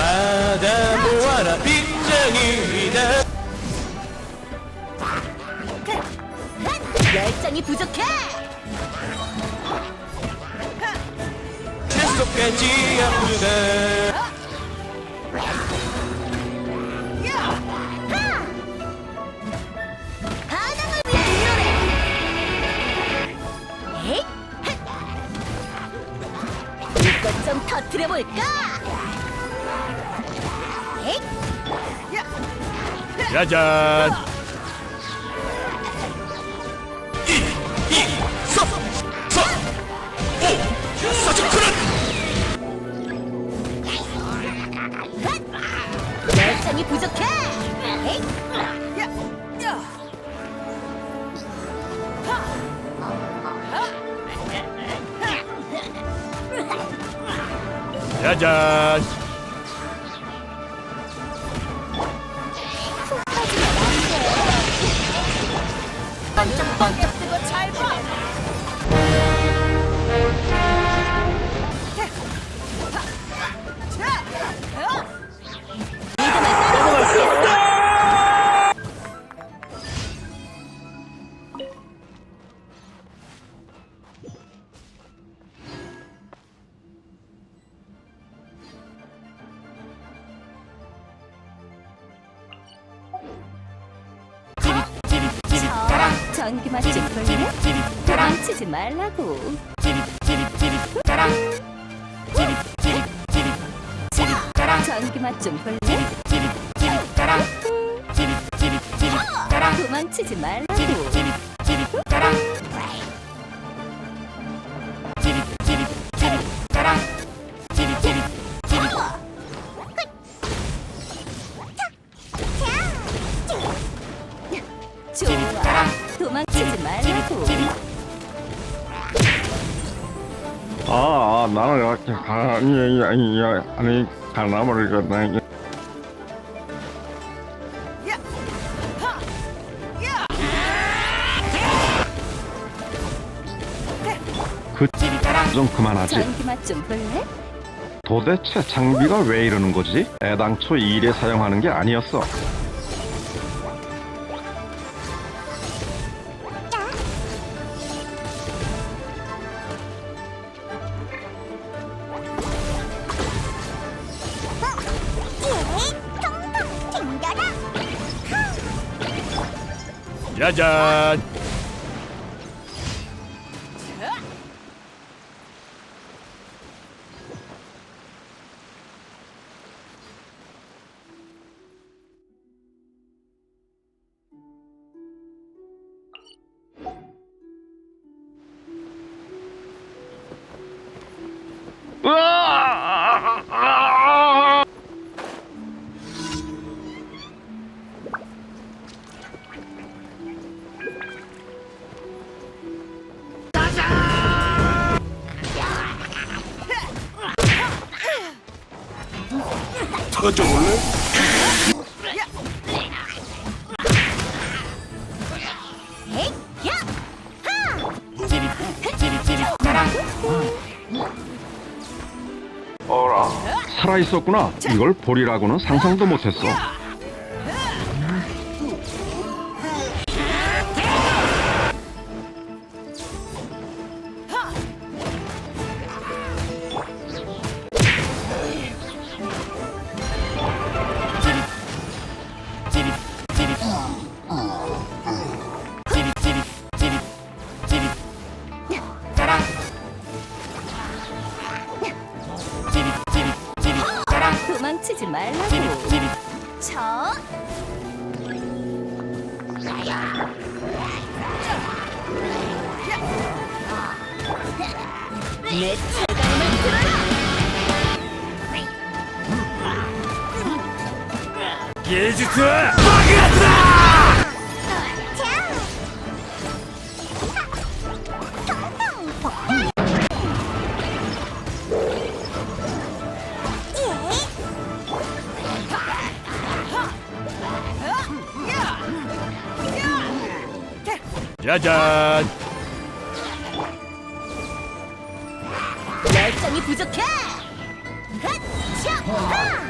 모아라 빈정이다 열정이 부족해! 에잇! 이것 좀 터트려볼까? 짜잔 열정이 부족해! 짜잔 전기맛 좀 볼래? 도망치지 말라고 전기 맛 좀 볼래? 도망치지 말라고 아, 아 나는 이렇게 아니 아니 아니 아니 가나버리겠네. 그좀 그만하지. 도대체 장비가 왜 이러는 거지? 애당초 이 일에 사용하는 게 아니었어. 짜잔 에잇! 야! 어라 살아 있었구나. 이걸 볼이라고는 상상도 못했어. めっちゃ芸術は爆発だ 짜잔 열정이 부족해! 하!